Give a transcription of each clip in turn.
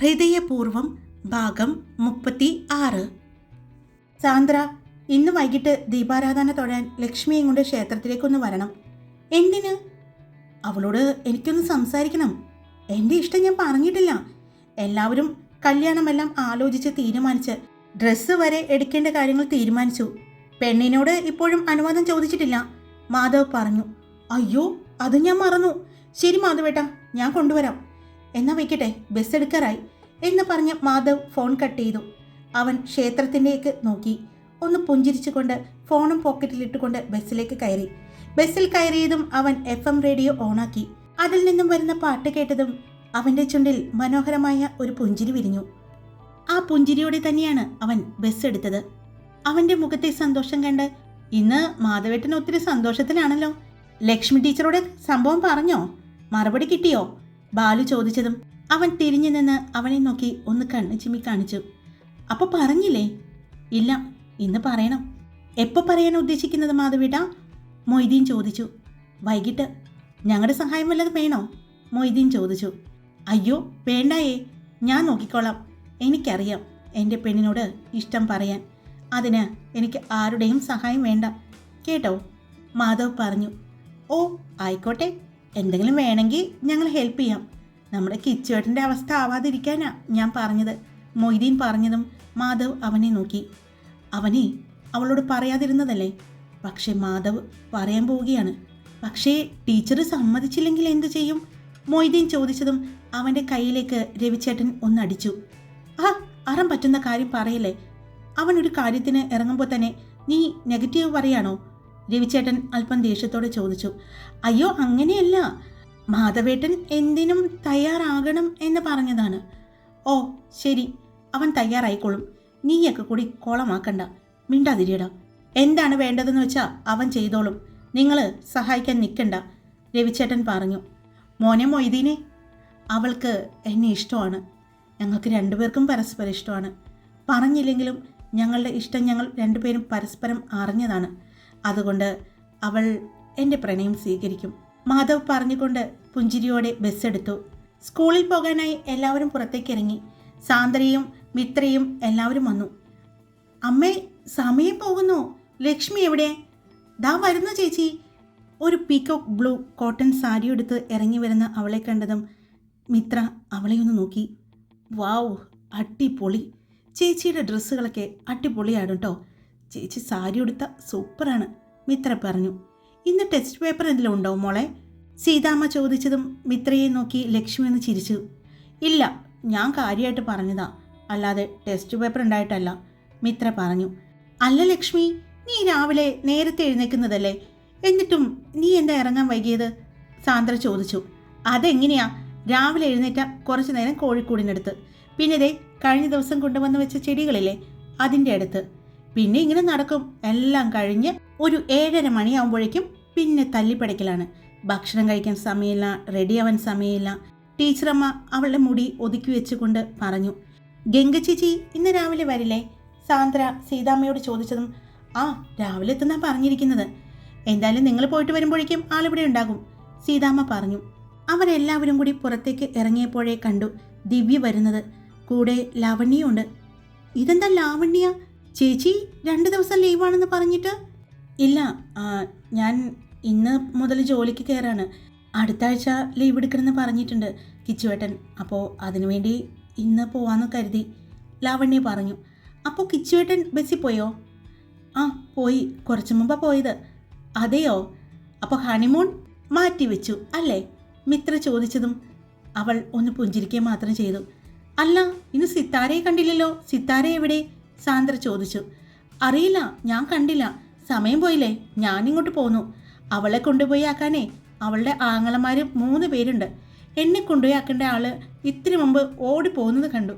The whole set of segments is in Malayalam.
ഹൃദയപൂർവം ഭാഗം മുപ്പത്തി ആറ്. സാന്ദ്ര ഇന്ന് വൈകിട്ട് ദീപാരാധന തൊഴാൻ ലക്ഷ്മിയും കൊണ്ട് ക്ഷേത്രത്തിലേക്കൊന്ന് വരണം. എന്തിന്? അവളോട് എനിക്കൊന്ന് സംസാരിക്കണം. എന്റെ ഇഷ്ടം ഞാൻ പറഞ്ഞിട്ടില്ല. എല്ലാവരും കല്യാണമെല്ലാം ആലോചിച്ച് തീരുമാനിച്ച് ഡ്രസ്സ് വരെ എടുക്കേണ്ട കാര്യങ്ങൾ തീരുമാനിച്ചു. പെണ്ണിനോട് ഇപ്പോഴും അനുവാദം ചോദിച്ചിട്ടില്ല. മാധവ് പറഞ്ഞു അയ്യോ അത് ഞാൻ മറന്നു. ശരി മാധവേട്ടാ ഞാൻ കൊണ്ടുവരാം. എന്നാ വയ്ക്കട്ടെ ബസ് എടുക്കാറായി എന്ന് പറഞ്ഞ് മാധവ് ഫോൺ കട്ട് ചെയ്തു. അവൻ ക്ഷേത്രത്തിലേക്ക് നോക്കി. ഒന്ന് പുഞ്ചിരിച്ചുകൊണ്ട് ഫോണും പോക്കറ്റിലിട്ടുകൊണ്ട് ബസ്സിലേക്ക് കയറി. ബസ്സിൽ കയറിയതും അവൻ എഫ് എം റേഡിയോ ഓണാക്കി അതിൽ നിന്നും വരുന്ന പാട്ട് കേട്ടതും അവന്റെ ചുണ്ടിൽ മനോഹരമായ ഒരു പുഞ്ചിരി വിരിഞ്ഞു. ആ പുഞ്ചിരിയോടെ തന്നെയാണ് അവൻ ബസ് എടുത്തത്. അവന്റെ മുഖത്തെ സന്തോഷം കണ്ട് ഇന്ന് മാധവേട്ടൻ ഒത്തിരി സന്തോഷത്തിലാണല്ലോ. ലക്ഷ്മി ടീച്ചറോട് സംഭവം പറഞ്ഞോ? മറുപടി കിട്ടിയോ? ബാലു ചോദിച്ചതും അവൻ തിരിഞ്ഞു നിന്ന് അവനെ നോക്കി ഒന്ന് കണ്ണ് ചിമ്മി കാണിച്ചു. അപ്പോൾ പറഞ്ഞില്ലേ? ഇല്ല ഇന്ന് പറയണം. എപ്പോൾ പറയാൻ ഉദ്ദേശിക്കുന്നത് മാധവിട മൊയ്തീൻ ചോദിച്ചു. വൈകിട്ട്. ഞങ്ങളുടെ സഹായം വല്ലതും വേണോ? മൊയ്തീൻ ചോദിച്ചു. അയ്യോ വേണ്ടായേ. ഞാൻ നോക്കിക്കോളാം. എനിക്കറിയാം എന്റെ പെണ്ണിനോട് ഇഷ്ടം പറയാൻ. അതിന് എനിക്ക് ആരുടെയും സഹായം വേണ്ട. കേട്ടോ മാധവ് പറഞ്ഞു. ഓ ആയിക്കോട്ടെ. എന്തെങ്കിലും വേണമെങ്കിൽ ഞങ്ങൾ ഹെൽപ്പ് ചെയ്യാം. നമ്മുടെ കിച്ചുവേട്ടന്റെ അവസ്ഥ ആവാതിരിക്കാനാ ഞാൻ പറഞ്ഞത്. മൊയ്തീൻ പറഞ്ഞതും മാധവ് അവനെ നോക്കി. അവനെ അവളോട് പറയാതിരുന്നതല്ലേ? പക്ഷേ മാധവ് പറയാൻ പോവുകയാണ്. പക്ഷേ ടീച്ചർ സമ്മതിച്ചില്ലെങ്കിൽ എന്തു ചെയ്യും? മൊയ്തീൻ ചോദിച്ചതും അവന്റെ കയ്യിലേക്ക് രവിച്ചേട്ടൻ ഒന്നടിച്ചു ആ അറം പറ്റുന്ന കാര്യം പറയല്ലേ? അവനൊരു കാര്യത്തിന് ഇറങ്ങുമ്പോൾ തന്നെ നീ നെഗറ്റീവ് പറയാണോ രവിച്ചേട്ടൻ അല്പം ദേഷ്യത്തോടെ ചോദിച്ചു അയ്യോ അങ്ങനെയല്ല. മാധവേട്ടൻ എന്തിനും തയ്യാറാകണം എന്ന് പറഞ്ഞതാണ്. ഓ ശരി. അവൻ തയ്യാറായിക്കോളും. നീയൊക്കെ കൂടി കോളമാക്കണ്ട. മിണ്ടാതിരിയടാ. എന്താണ് വേണ്ടതെന്ന് വെച്ചാൽ അവൻ ചെയ്തോളും. നിങ്ങൾ സഹായിക്കാൻ നിൽക്കണ്ട രവിചേട്ടൻ പറഞ്ഞു. മോനെ മൊയ്തീനെ അവൾക്ക് എന്നെ ഇഷ്ടമാണ്. ഞങ്ങൾക്ക് രണ്ടുപേർക്കും പരസ്പരം ഇഷ്ടമാണ്. പറഞ്ഞില്ലെങ്കിലും ഞങ്ങളുടെ ഇഷ്ടം ഞങ്ങൾ രണ്ടുപേരും പരസ്പരം അറിഞ്ഞതാണ്. അതുകൊണ്ട് അവൾ എന്റെ പ്രണയം സ്വീകരിക്കും. മാധവ് പറഞ്ഞുകൊണ്ട് പുഞ്ചിരിയോടെ ബസ് എടുത്തു. സ്കൂളിൽ പോകാനായി എല്ലാവരും പുറത്തേക്ക് ഇറങ്ങി. സാന്ദ്രയും മിത്രയും എല്ലാവരും വന്നു. അമ്മേ സമയം പോകുന്നു. ലക്ഷ്മി എവിടെ? ദാ വരുന്നു ചേച്ചി. ഒരു പീക്കോക്ക് ബ്ലൂ കോട്ടൺ സാരി എടുത്ത് ഇറങ്ങി വരുന്ന അവളെ കണ്ടതും മിത്ര അവളെ ഒന്ന് നോക്കി. വാവ് അടിപൊളി. ചേച്ചിയുടെ ഡ്രസ്സുകളൊക്കെ അടിപൊളിയാണ് കേട്ടോ ചേച്ചി സാരി ഉടുത്ത സൂപ്പറാണ്. മിത്ര പറഞ്ഞു. ഇന്ന് ടെസ്റ്റ് പേപ്പർ എന്തെങ്കിലും ഉണ്ടോ മോളെ? സീതാമ്മ ചോദിച്ചതും മിത്രയെ നോക്കി ലക്ഷ്മി ഒന്ന് ചിരിച്ചു. ഇല്ല ഞാൻ കാര്യമായിട്ട് പറഞ്ഞതാ. അല്ലാതെ ടെസ്റ്റ് പേപ്പർ ഉണ്ടായിട്ടല്ല. മിത്ര പറഞ്ഞു. അല്ല ലക്ഷ്മി നീ രാവിലെ നേരത്തെ എഴുന്നേക്കുന്നതല്ലേ എന്നിട്ടും നീ എന്താ ഇറങ്ങാൻ വൈകിയത്? സാന്ദ്ര ചോദിച്ചു. അതെങ്ങനെയാ? രാവിലെ എഴുന്നേറ്റ കുറച്ചു നേരം കോഴിക്കൂടിനടുത്ത്. പിന്നെ ദേ കഴിഞ്ഞ ദിവസം കൊണ്ടുവന്ന് വെച്ച ചെടികളില്ലേ? അതിന്റെ അടുത്ത്. പിന്നെ ഇങ്ങനെ നടക്കും. എല്ലാം കഴിഞ്ഞ് ഒരു ഏഴര മണിയാകുമ്പോഴേക്കും പിന്നെ തല്ലിപ്പടയ്ക്കലാണ്. ഭക്ഷണം കഴിക്കാൻ സമയമില്ല റെഡിയാവാൻ സമയമില്ല. ടീച്ചറമ്മ അവളുടെ മുടി ഒതുക്കി വെച്ചുകൊണ്ട് പറഞ്ഞു ഗംഗ ചേച്ചി ഇന്ന് രാവിലെ വരില്ലേ? സാന്ദ്ര സീതാമ്മയോട് ചോദിച്ചതും ആ രാവിലെ എത്തുന്നാ പറഞ്ഞിരിക്കുന്നത്. എന്തായാലും നിങ്ങൾ പോയിട്ട് വരുമ്പോഴേക്കും ആളിവിടെ ഉണ്ടാകും. സീതാമ്മ പറഞ്ഞു അവരെല്ലാവരും കൂടി പുറത്തേക്ക് ഇറങ്ങിയപ്പോഴേ കണ്ടു ദിവ്യ വരുന്നത്. കൂടെ ലാവണ്യയുണ്ട്. ഇതെന്താ ലാവണ്യ? ചേച്ചി രണ്ട് ദിവസം ലീവാണെന്ന് പറഞ്ഞിട്ട്? ഇല്ല ഞാൻ ഇന്ന് മുതൽ ജോലിക്ക് കയറാണ്. അടുത്ത ആഴ്ച ലീവ് എടുക്കണമെന്ന് പറഞ്ഞിട്ടുണ്ട് കിച്ചുവേട്ടൻ. അപ്പോൾ അതിനുവേണ്ടി ഇന്ന് പോവാന്ന് കരുതി. ലാവണ്യ പറഞ്ഞു. അപ്പോൾ കിച്ചുവേട്ടൻ ബസ്സിൽ പോയോ? ആ പോയി. കുറച്ച് മുമ്പാണ് പോയത്. അതെയോ? അപ്പോൾ ഹണിമൂൺ മാറ്റി വെച്ചു അല്ലേ? മിത്ര ചോദിച്ചതും അവൾ ഒന്ന് പുഞ്ചിരിക്കുക മാത്രം ചെയ്തു. അല്ല ഇന്ന് സിത്താരയെ കണ്ടില്ലല്ലോ. സിത്താര എവിടെ? സാന്ദ്ര ചോദിച്ചു. അറിയില്ല ഞാൻ കണ്ടില്ല. സമയം പോയില്ലേ? ഞാനിങ്ങോട്ട് പോന്നു. അവളെ കൊണ്ടുപോയി ആക്കാനേ അവളുടെ ആങ്ങളമാർ മൂന്ന് പേരുണ്ട്. എന്നെ കൊണ്ടുപോയി ആക്കേണ്ട ആൾ ഇത്തിരി മുമ്പ് ഓടി പോകുന്നത് കണ്ടു.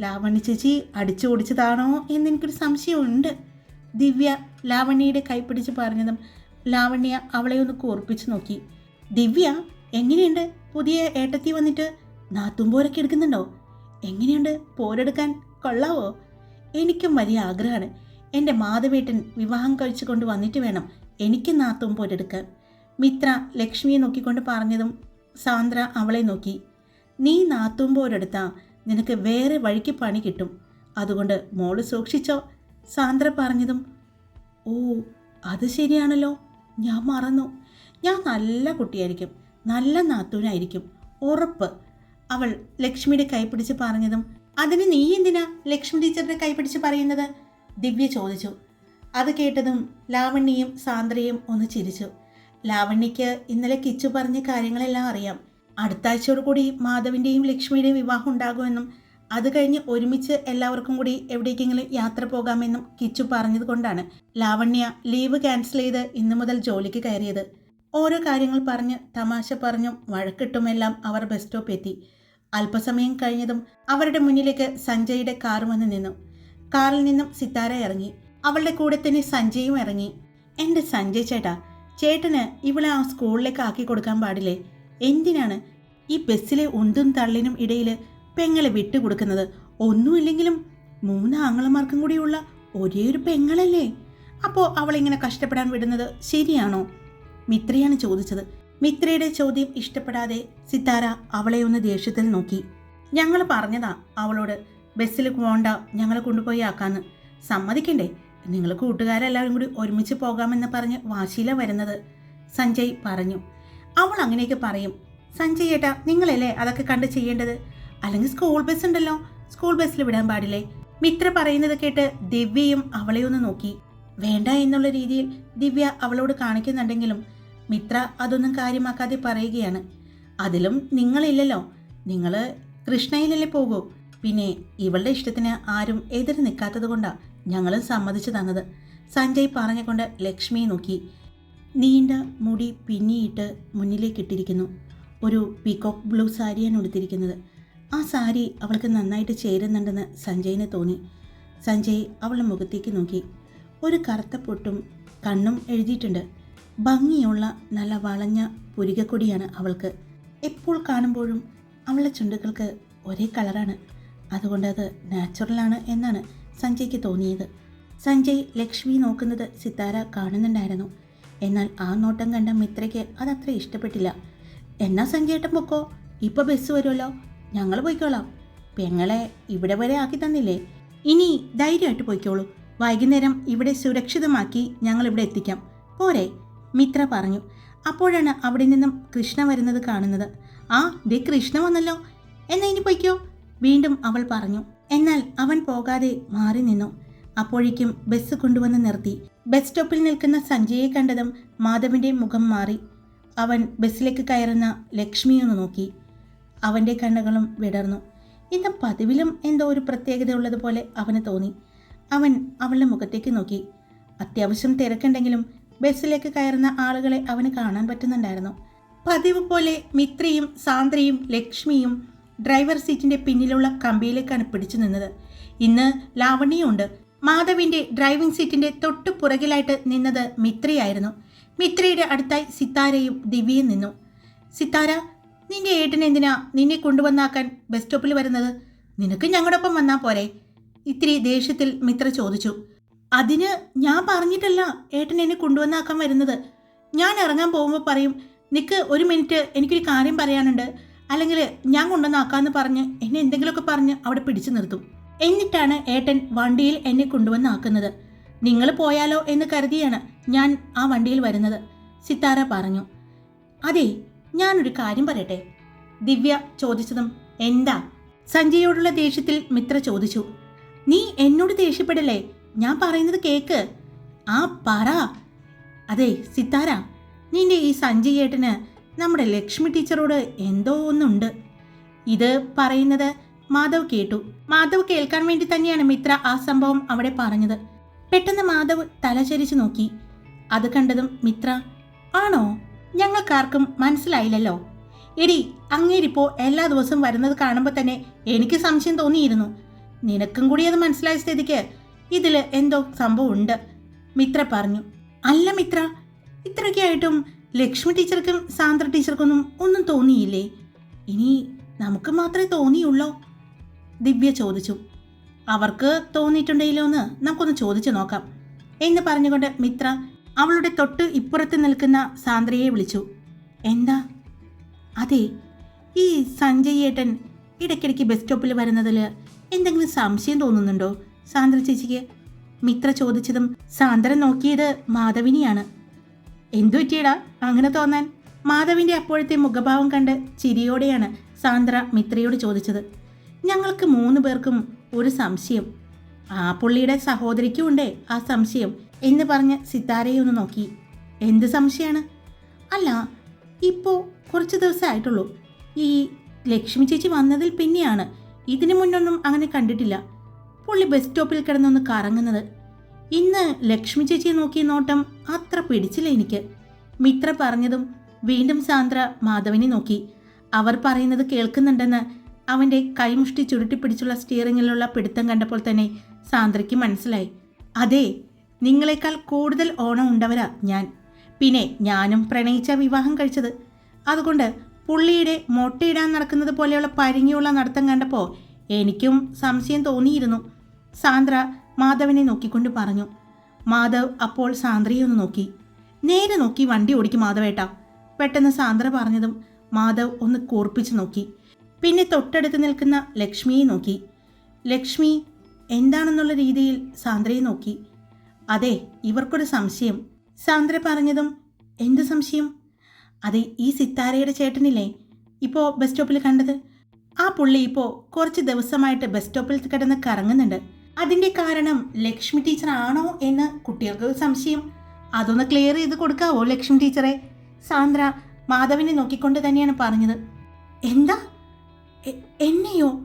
ലാവണ്യ ചേച്ചി അടിച്ചു ഓടിച്ചതാണോ എന്ന് എനിക്കൊരു സംശയമുണ്ട്. ദിവ്യ ലാവണ്യയുടെ കൈപ്പിടിച്ച് പറഞ്ഞതും ലാവണ്യ അവളെ ഒന്ന് കൂർപ്പിച്ചു നോക്കി. ദിവ്യ എങ്ങനെയുണ്ട്? പുതിയ ഏട്ടത്തി വന്നിട്ട് നാത്തുമ്പോരൊക്കെ എടുക്കുന്നുണ്ടോ? എങ്ങനെയുണ്ട്? പോരെടുക്കാൻ കൊള്ളാവോ? എനിക്കും വലിയ ആഗ്രഹമാണ്. എന്റെ മാധവേട്ടൻ വിവാഹം കഴിച്ചു കൊണ്ട് വന്നിട്ട് വേണം എനിക്ക് നാത്തും പോരെടുക്കാൻ. മിത്ര ലക്ഷ്മിയെ നോക്കിക്കൊണ്ട് പറഞ്ഞതും സാന്ദ്ര അവളെ നോക്കി. നീ നാത്തും പോരെടുത്താ നിനക്ക് വേറെ വഴിക്ക് പണി കിട്ടും. അതുകൊണ്ട് മോൾ സൂക്ഷിച്ചോ. സാന്ദ്ര പറഞ്ഞതും ഓ അത് ശരിയാണല്ലോ. ഞാൻ മറന്നു. ഞാൻ നല്ല കുട്ടിയായിരിക്കും. നല്ല നാത്തൂനായിരിക്കും. ഉറപ്പ്. അവൾ ലക്ഷ്മിയുടെ കൈപിടിച്ച് പറഞ്ഞതും അതിന് നീ എന്തിനാ ലക്ഷ്മി ടീച്ചറുടെ കൈപിടിച്ച് പറയുന്നത്? ദിവ്യ ചോദിച്ചു. അത് കേട്ടതും ലാവണ്യയും സാന്ദ്രയും ഒന്ന് ചിരിച്ചു. ലാവണ്യയ്ക്ക് ഇന്നലെ കിച്ചു പറഞ്ഞ കാര്യങ്ങളെല്ലാം അറിയാം. അടുത്ത ആഴ്ചയോടുകൂടി മാധവിന്റെയും ലക്ഷ്മിയുടെയും വിവാഹം ഉണ്ടാകുമെന്നും അത് കഴിഞ്ഞ് ഒരുമിച്ച് എല്ലാവർക്കും കൂടി എവിടേക്കെങ്കിലും യാത്ര പോകാമെന്നും കിച്ചു പറഞ്ഞത് കൊണ്ടാണ് ലാവണ്യ ലീവ് ക്യാൻസൽ ചെയ്ത് ഇന്നു മുതൽ ജോലിക്ക് കയറിയത്. ഓരോ കാര്യങ്ങൾ പറഞ്ഞ് തമാശ പറഞ്ഞും വഴക്കിട്ടുമെല്ലാം അവർ ബസ് സ്റ്റോപ്പ് എത്തി അല്പസമയം കഴിഞ്ഞതും അവരുടെ മുന്നിലേക്ക് സഞ്ജയുടെ കാർ വന്ന് നിന്നു. കാറിൽ നിന്നും സിത്താര ഇറങ്ങി. അവളുടെ കൂടെ തന്നെ സഞ്ജയും ഇറങ്ങി. എന്റെ സഞ്ജയ് ചേട്ടാ ചേട്ടന് ഇവളെ ആ സ്കൂളിലേക്ക് ആക്കി കൊടുക്കാൻ പാടില്ലേ? എന്തിനാണ്? ഈ ബസ്സിലെ ഉന്തും തള്ളിനും ഇടയിൽ പെങ്ങളെ വിട്ടുകൊടുക്കുന്നത് ഒന്നുമില്ലെങ്കിലും മൂന്ന് ആങ്ങളമാർക്കും കൂടിയുള്ള ഒരേ ഒരു പെങ്ങളല്ലേ? അപ്പോൾ അവളിങ്ങനെ കഷ്ടപ്പെടാൻ വിടുന്നത് ശരിയാണോ? മിത്രയാണ് ചോദിച്ചത്. മിത്രയുടെ ചോദ്യം ഇഷ്ടപ്പെടാതെ സിത്താര അവളെ ഒന്ന് ദേഷ്യത്തിൽ നോക്കി. ഞങ്ങൾ പറഞ്ഞതാ അവളോട് ബസ്സിൽ പോണ്ട ഞങ്ങളെ കൊണ്ടുപോയി ആക്കാന്ന്. സമ്മതിക്കണ്ടേ? നിങ്ങൾ കൂട്ടുകാരെല്ലാവരും കൂടി ഒരുമിച്ച് പോകാമെന്ന് പറഞ്ഞ് വാശീല വരുന്നത് സഞ്ജയ് പറഞ്ഞു. അവൾ അങ്ങനെയൊക്കെ പറയും. സഞ്ജയ് ഏട്ടാ നിങ്ങളല്ലേ അതൊക്കെ കണ്ട് ചെയ്യേണ്ടത്? അല്ലെങ്കിൽ സ്കൂൾ ബസ് ഉണ്ടല്ലോ സ്കൂൾ ബസ്സിൽ വിടാൻ പാടില്ലേ? മിത്ര പറയുന്നത് കേട്ട് ദിവ്യയും അവളെ ഒന്ന് നോക്കി. വേണ്ട എന്നുള്ള രീതിയിൽ ദിവ്യ അവളോട് കാണിക്കുന്നുണ്ടെങ്കിലും മിത്ര അതൊന്നും കാര്യമാക്കാതെ പറയുകയാണ്. അതിലും നിങ്ങളില്ലല്ലോ. നിങ്ങൾ കൃഷ്ണയിലല്ലേ പോകൂ. പിന്നെ ഇവളുടെ ഇഷ്ടത്തിന് ആരും എതിര് നിൽക്കാത്തത് കൊണ്ടാണ് ഞങ്ങളും സമ്മതിച്ചു തന്നത്. സഞ്ജയ് പറഞ്ഞുകൊണ്ട് ലക്ഷ്മിയെ നോക്കി. നീണ്ട മുടി പിന്നിയിട്ട് മുന്നിലേക്ക് ഇട്ടിരിക്കുന്നു. ഒരു പീകോക്ക് ബ്ലൂ സാരിയാണ് ഉടുത്തിരിക്കുന്നത്. ആ സാരി അവൾക്ക് നന്നായിട്ട് ചേരുന്നുണ്ടെന്ന് സഞ്ജയിന് തോന്നി. സഞ്ജയ് അവളുടെ മുഖത്തേക്ക് നോക്കി. ഒരു കറുത്ത പൊട്ടും കണ്ണും എഴുതിയിട്ടുണ്ട്. ഭംഗിയുള്ള നല്ല വളഞ്ഞ പുരികക്കൊടിയാണ് അവൾക്ക്. എപ്പോൾ കാണുമ്പോഴും അവളുടെ ചുണ്ടുകൾക്ക് ഒരേ കളറാണ്. അതുകൊണ്ട് അത് നാച്ചുറലാണ് എന്നാണ് സഞ്ജയ്ക്ക് തോന്നിയത്. സഞ്ജയ് ലക്ഷ്മി നോക്കുന്നത് സിത്താര കാണുന്നുണ്ടായിരുന്നു. എന്നാൽ ആ നോട്ടം കണ്ട മിത്രയ്ക്ക് അതത്ര ഇഷ്ടപ്പെട്ടില്ല. എന്നാ സഞ്ജയേട്ടൻ പൊക്കോ? ഇപ്പോൾ ബസ് വരുമല്ലോ ഞങ്ങൾ പോയിക്കോളാം. പെങ്ങളെ ഇവിടെ വരെ ആക്കി തന്നില്ലേ? ഇനി ധൈര്യമായിട്ട് പോയിക്കോളൂ. വൈകുന്നേരം ഇവിടെ സുരക്ഷിതമാക്കി ഞങ്ങൾ ഇവിടെ എത്തിക്കാം. പോരെ? മിത്ര പറഞ്ഞു അപ്പോഴാണ് അവിടെ നിന്നും കൃഷ്ണ വരുന്നത് കാണുന്നത്. ആ ദേ കൃഷ്ണ വന്നല്ലോ. എന്നാ ഇനി പൊയ്ക്കോ. വീണ്ടും അവൾ പറഞ്ഞു എന്നാൽ അവൻ പോകാതെ മാറി നിന്നു. അപ്പോഴേക്കും ബസ് കൊണ്ടുവന്ന് നിർത്തി. ബസ് സ്റ്റോപ്പിൽ നിൽക്കുന്ന സഞ്ജയെ കണ്ടതും മാധവിന്റെ മുഖം മാറി. അവൻ ബസ്സിലേക്ക് കയറുന്ന ലക്ഷ്മിയൊന്ന് നോക്കി. അവന്റെ കണ്ണുകളും വിടർന്നു. ഇന്ന് പതിവിലും എന്തോ ഒരു പ്രത്യേകത ഉള്ളതുപോലെ അവന് തോന്നി. അവൻ അവളുടെ മുഖത്തേക്ക് നോക്കി. അത്യാവശ്യം തിരക്കുണ്ടെങ്കിലും ബസ്സിലേക്ക് കയറുന്ന ആളുകളെ അവന് കാണാൻ പറ്റുന്നുണ്ടായിരുന്നു. പതിവ് പോലെ മിത്രയും സാന്ദ്രയും ലക്ഷ്മിയും ഡ്രൈവർ സീറ്റിന്റെ പിന്നിലുള്ള കമ്പിയിലേക്കാണ് പിടിച്ചു നിന്നത്. ഇന്ന് ലാവണ്യയുണ്ട്. മാധവിന്റെ ഡ്രൈവിംഗ് സീറ്റിന്റെ തൊട്ടു പുറകിലായിട്ട് നിന്നത് മിത്രയായിരുന്നു. മിത്രയുടെ അടുത്തായി സിത്താരയും ദിവ്യയും നിന്നു. സിത്താര നിന്റെ ഏട്ടൻ എന്തിനാ നിന്നെ കൊണ്ടുവന്നാക്കാൻ ബസ് സ്റ്റോപ്പിൽ വരുന്നത്? നിനക്ക് ഞങ്ങളുടെ ഒപ്പം വന്നാൽ പോരെ? ഇത്തിരി ദേഷ്യത്തിൽ മിത്ര ചോദിച്ചു. അതിന് ഞാൻ പറഞ്ഞിട്ടല്ല ഏട്ടൻ എന്നെ കൊണ്ടുവന്നാക്കാൻ വരുന്നത്. ഞാൻ ഇറങ്ങാൻ പോകുമ്പോൾ പറയും നിക്ക് ഒരു മിനിറ്റ് എനിക്കൊരു കാര്യം പറയാനുണ്ട്. അല്ലെങ്കിൽ ഞാൻ കൊണ്ടുവന്നാക്കാന്ന് പറഞ്ഞ് എന്നെ എന്തെങ്കിലുമൊക്കെ പറഞ്ഞ് അവിടെ പിടിച്ചു നിർത്തും. എന്നിട്ടാണ് ഏട്ടൻ വണ്ടിയിൽ എന്നെ കൊണ്ടുവന്നാക്കുന്നത് നിങ്ങൾ പോയാലോ എന്ന് കരുതിയാണ് ഞാൻ ആ വണ്ടിയിൽ വരുന്നത് സിത്താര പറഞ്ഞു. അതെ ഞാനൊരു കാര്യം പറയട്ടെ ദിവ്യ ചോദിച്ചതും എന്താ? സഞ്ജയോടുള്ള ദേഷ്യത്തിൽ മിത്ര ചോദിച്ചു. നീ എന്നോട് ദേഷ്യപ്പെടല്ലേ? ഞാൻ പറയുന്നത് കേക്ക്. ആ പറ. അതെ സിത്താര നിന്റെ ഈ സഞ്ജയ് ഏട്ടന് നമ്മുടെ ലക്ഷ്മി ടീച്ചറോട് എന്തോ ഒന്നുണ്ട്. ഇത് പറയുന്നത് മാധവ് കേട്ടു. മാധവ് കേൾക്കാൻ വേണ്ടി തന്നെയാണ് മിത്ര ആ സംഭവം അവിടെ പറഞ്ഞത്. പെട്ടെന്ന് മാധവ് തലചരിച്ചു നോക്കി. അത് കണ്ടതും മിത്ര ആണോ? ഞങ്ങൾക്കാർക്കും മനസ്സിലായില്ലല്ലോ. എടി അങ്ങേരിപ്പോ എല്ലാ ദിവസവും വരുന്നത് കാണുമ്പോൾ തന്നെ എനിക്ക് സംശയം തോന്നിയിരുന്നു. നിനക്കും കൂടി അത് മനസ്സിലായ സ്ഥിതിക്ക് ഇതിൽ എന്തോ സംഭവം ഉണ്ട് മിത്ര പറഞ്ഞു അല്ല മിത്ര ഇത്രയ്ക്കായിട്ടും ലക്ഷ്മി ടീച്ചർക്കും സാന്ദ്ര ടീച്ചർക്കൊന്നും ഒന്നും തോന്നിയില്ലേ? ഇനി നമുക്ക് മാത്രമേ തോന്നിയുള്ളോ? ദിവ്യ ചോദിച്ചു. അവർക്ക് തോന്നിയിട്ടുണ്ടെങ്കിലോ എന്ന് നമുക്കൊന്ന് ചോദിച്ചു നോക്കാം എന്ന് പറഞ്ഞുകൊണ്ട് മിത്ര അവളുടെ തൊട്ട് ഇപ്പുറത്ത് നിൽക്കുന്ന സാന്ദ്രയെ വിളിച്ചു. എന്താ? അതെ ഈ സഞ്ജയ് ഏട്ടൻ ഇടയ്ക്കിടയ്ക്ക് ബസ് സ്റ്റോപ്പിൽ വരുന്നതിൽ എന്തെങ്കിലും സംശയം തോന്നുന്നുണ്ടോ? സാന്ദ്ര ചേച്ചിക്ക് മിത്ര ചോദിച്ചതും സാന്ദ്ര നോക്കിയത് മാധവിനിയാണ്. എന്തു പറ്റിയടാ അങ്ങനെ തോന്നാൻ? മാധവിന്റെ അപ്പോഴത്തെ മുഖഭാവം കണ്ട് ചിരിയോടെയാണ് സാന്ദ്ര മിത്രയോട് ചോദിച്ചത്. ഞങ്ങൾക്ക് മൂന്ന് പേർക്കും ഒരു സംശയം. ആ പുള്ളിയുടെ സഹോദരിക്കും ഉണ്ടേ ആ സംശയം എന്ന് പറഞ്ഞ് സിത്താരയെ ഒന്ന് നോക്കി. എന്ത് സംശയമാണ്? അല്ല ഇപ്പോൾ കുറച്ച് ദിവസമായിട്ടുള്ളൂ ഈ ലക്ഷ്മി ചേച്ചി വന്നതിൽ പിന്നെയാണ്. ഇതിനു മുന്നൊന്നും അങ്ങനെ കണ്ടിട്ടില്ല. പുള്ളി ബസ് സ്റ്റോപ്പിൽ കിടന്നൊന്ന് കറങ്ങുന്നത്. ഇന്ന് ലക്ഷ്മി ചേച്ചിയെ നോക്കിയ നോട്ടം അത്ര പിടിച്ചില്ല എനിക്ക്. മിത്ര പറഞ്ഞതും വീണ്ടും സാന്ദ്ര മാധവനെ നോക്കി. അവർ പറയുന്നത് കേൾക്കുന്നുണ്ടെന്ന് അവന്റെ കൈമുഷ്ടി ചുരുട്ടി പിടിച്ചുള്ള സ്റ്റിയറിങ്ങിലുള്ള പിടുത്തം കണ്ടപ്പോൾ തന്നെ സാന്ദ്രയ്ക്ക് മനസ്സിലായി. അതെ നിങ്ങളെക്കാൾ കൂടുതൽ ഓണം ഉണ്ടവരാ ഞാൻ. പിന്നെ ഞാനും പ്രണയിച്ച വിവാഹം കഴിച്ചത്. അതുകൊണ്ട് പുള്ളിയുടെ മൊട്ടയിടാൻ നടക്കുന്നത് പോലെയുള്ള പരിങ്ങിയുള്ള നടത്തം കണ്ടപ്പോൾ എനിക്കും സംശയം തോന്നിയിരുന്നു. സാന്ദ്ര മാധവനെ നോക്കിക്കൊണ്ട് പറഞ്ഞു. മാധവ് അപ്പോൾ സാന്ദ്രയെ ഒന്ന് നോക്കി. നേരെ നോക്കി വണ്ടി ഓടിക്കും മാധവേട്ടാ. പെട്ടെന്ന് സാന്ദ്ര പറഞ്ഞതും മാധവ് ഒന്ന് കൂർപ്പിച്ച് നോക്കി. പിന്നെ തൊട്ടടുത്ത് നിൽക്കുന്ന ലക്ഷ്മിയെ നോക്കി. ലക്ഷ്മി എന്താണെന്നുള്ള രീതിയിൽ സാന്ദ്രയെ നോക്കി. അതെ ഇവർക്കൊരു സംശയം. സാന്ദ്ര പറഞ്ഞതും എന്ത് സംശയം? അതെ ഈ സിത്താരയുടെ ചേട്ടനില്ലേ? ഇപ്പോൾ ബസ് സ്റ്റോപ്പിൽ കണ്ടത്? ആ പുള്ളി ഇപ്പോൾ കുറച്ച് ദിവസമായിട്ട് ബസ് സ്റ്റോപ്പിൽ കിടന്ന് കറങ്ങുന്നുണ്ട്. അതിന്റെ കാരണം ലക്ഷ്മി ടീച്ചർ ആണോ എന്ന് കുട്ടികൾക്ക് സംശയം. അതൊന്ന് ക്ലിയർ ചെയ്ത് കൊടുക്കാവോ ലക്ഷ്മി ടീച്ചറെ? സാന്ദ്ര മാധവിനെ നോക്കിക്കൊണ്ട് തന്നെയാണ് പറഞ്ഞത്. എന്താ? എന്നെയോ?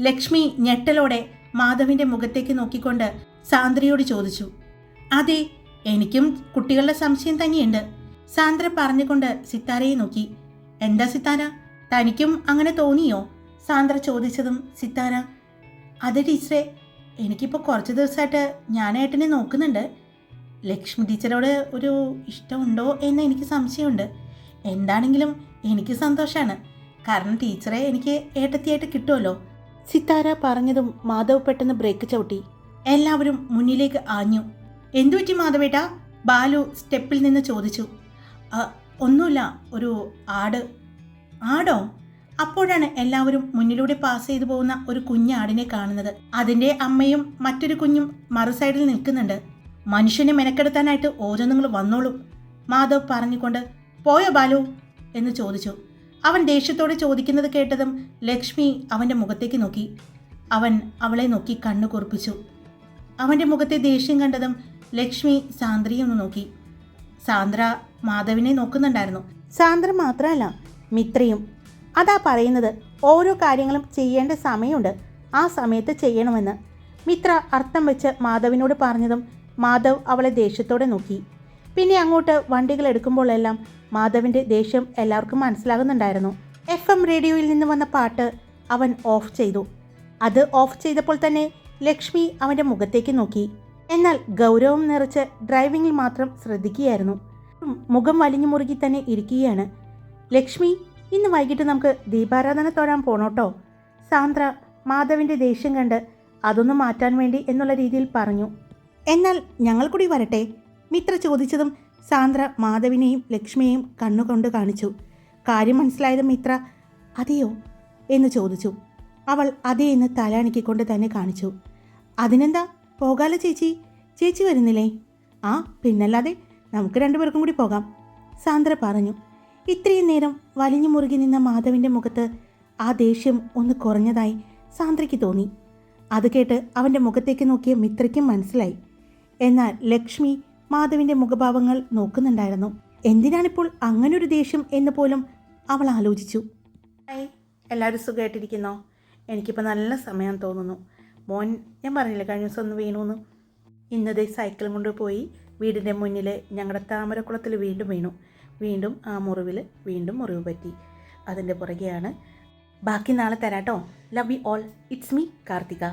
ലക്ഷ്മി ഞെട്ടലോടെ മാധവിന്റെ മുഖത്തേക്ക് നോക്കിക്കൊണ്ട് സാന്ദ്രയോട് ചോദിച്ചു. അതെ എനിക്കും കുട്ടികളുടെ സംശയം തന്നെയുണ്ട്. സാന്ദ്ര പറഞ്ഞുകൊണ്ട് സിത്താരയെ നോക്കി. എന്താ സിത്താര? തനിക്കും അങ്ങനെ തോന്നിയോ? സാന്ദ്ര ചോദിച്ചതും സിത്താര. അതെ ടീച്ചറെ എനിക്കിപ്പോൾ കുറച്ച് ദിവസമായിട്ട് ഞാനേട്ടനെ നോക്കുന്നുണ്ട്. ലക്ഷ്മി ടീച്ചറോട് ഒരു ഇഷ്ടമുണ്ടോ എന്ന് എനിക്ക് സംശയമുണ്ട്. എന്താണെങ്കിലും എനിക്ക് സന്തോഷമാണ് കാരണം ടീച്ചറെ എനിക്ക് ഏട്ടത്തിയായിട്ട് കിട്ടുമല്ലോ സിത്താര പറഞ്ഞതും മാധവ് പെട്ടെന്ന് ബ്രേക്ക് ചവിട്ടി. എല്ലാവരും മുന്നിലേക്ക് ആഞ്ഞു. എന്തു പറ്റി മാധവേട്ട? ബാലു സ്റ്റെപ്പിൽ നിന്ന് ചോദിച്ചു. "ആ, ഒന്നുമില്ല. ഒരു ആട്. ആടോ? അപ്പോഴാണ് എല്ലാവരും മുന്നിലൂടെ പാസ് ചെയ്തു പോകുന്ന ഒരു കുഞ്ഞാടിനെ കാണുന്നത്. അതിന്റെ അമ്മയും മറ്റൊരു കുഞ്ഞും മറു സൈഡിൽ നിൽക്കുന്നുണ്ട്. മനുഷ്യനെ മെനക്കെടുത്താനായിട്ട് ഓരോന്നുങ്ങൾ വന്നോളും. മാധവ് പറഞ്ഞുകൊണ്ട് പോയോ ബാലു? എന്ന് ചോദിച്ചു. അവൻ ദേഷ്യത്തോടെ ചോദിക്കുന്നത് കേട്ടതും ലക്ഷ്മി അവന്റെ മുഖത്തേക്ക് നോക്കി. അവൻ അവളെ നോക്കി കണ്ണു കുറിപ്പിച്ചു. അവന്റെ മുഖത്തെ ദേഷ്യം കണ്ടതും ലക്ഷ്മി സാന്ദ്രയെ ഒന്ന് നോക്കി. സാന്ദ്ര മാധവിനെ നോക്കുന്നുണ്ടായിരുന്നു. സാന്ദ്ര മാത്രമല്ല മിത്രയും അതാ പറയുന്നത് ഓരോ കാര്യങ്ങളും ചെയ്യേണ്ട സമയമുണ്ട്. ആ സമയത്ത് ചെയ്യണമെന്ന്. മിത്ര അർത്ഥം വെച്ച് മാധവിനോട് പറഞ്ഞതും മാധവ് അവളെ ദേഷ്യത്തോടെ നോക്കി. പിന്നെ അങ്ങോട്ട് വണ്ടികൾ എടുക്കുമ്പോഴെല്ലാം മാധവിന്റെ ദേഷ്യം എല്ലാവർക്കും മനസ്സിലാകുന്നുണ്ടായിരുന്നു. എഫ് എം റേഡിയോയിൽ നിന്ന് വന്ന പാട്ട് അവൻ ഓഫ് ചെയ്തു. അത് ഓഫ് ചെയ്തപ്പോൾ തന്നെ ലക്ഷ്മി അവന്റെ മുഖത്തേക്ക് നോക്കി. എന്നാൽ ഗൗരവം നിറച്ച് ഡ്രൈവിങ്ങിൽ മാത്രം ശ്രദ്ധിക്കുകയായിരുന്നു. മുഖം വലിഞ്ഞു മുറുകി തന്നെ ഇരിക്കുകയാണ്. ലക്ഷ്മി ഇന്ന് വൈകിട്ട് നമുക്ക് ദീപാരാധന തൊഴാൻ പോണോട്ടോ സാന്ദ്ര മാധവിന്റെ ദേഷ്യം കണ്ട് അതൊന്ന് മാറ്റാൻ വേണ്ടി എന്നുള്ള രീതിയിൽ പറഞ്ഞു. എന്നാൽ ഞങ്ങൾ കൂടി വരട്ടെ? മിത്ര ചോദിച്ചതും സാന്ദ്ര മാധവിനെയും ലക്ഷ്മിയെയും കണ്ണുകൊണ്ട് കാണിച്ചു. കാര്യം മനസ്സിലായത് മിത്ര അതെയോ? എന്ന് ചോദിച്ചു. അവൾ അതേ എന്ന് തലയണക്കിക്കൊണ്ട് തന്നെ കാണിച്ചു. അതിനെന്താ? പോകാലോ ചേച്ചി? ചേച്ചി വരുന്നില്ലേ? ആ പിന്നല്ലാതെ നമുക്ക് രണ്ടുപേർക്കും കൂടി പോകാം സാന്ദ്ര പറഞ്ഞു. ഇത്രയും നേരം വലിഞ്ഞു മുറുകി നിന്ന മാധവിന്റെ മുഖത്ത് ആ ദേഷ്യം ഒന്ന് കുറഞ്ഞതായി സാന്ദ്രയ്ക്ക് തോന്നി. അത് കേട്ട് അവന്റെ മുഖത്തേക്ക് നോക്കിയ മിത്രയ്ക്കും മനസ്സിലായി. എന്നാൽ ലക്ഷ്മി മാധവിന്റെ മുഖഭാവങ്ങൾ നോക്കുന്നുണ്ടായിരുന്നു. എന്തിനാണിപ്പോൾ അങ്ങനൊരു ദേഷ്യം എന്ന് പോലും അവൾ ആലോചിച്ചു. ഹായ് എല്ലാവരും സുഖമായിട്ടിരിക്കുന്നോ എനിക്കിപ്പോൾ നല്ല സമയം തോന്നുന്നു. മോൻ ഞാൻ പറഞ്ഞില്ല കഴിഞ്ഞ ദിവസം ഒന്ന് വീണു ഇന്നതേ സൈക്കിളും കൊണ്ട് പോയി വീടിന്റെ മുന്നിൽ ഞങ്ങളുടെ താമരക്കുളത്തിൽ വീണ്ടും വീണു. വീണ്ടും ആ മുറിവിൽ വീണ്ടും മുറിവ് പറ്റി. അതിന്റെ പുറകെയാണ്. ബാക്കി നാളെ തരാട്ടോ. Love you all it's me Karthika.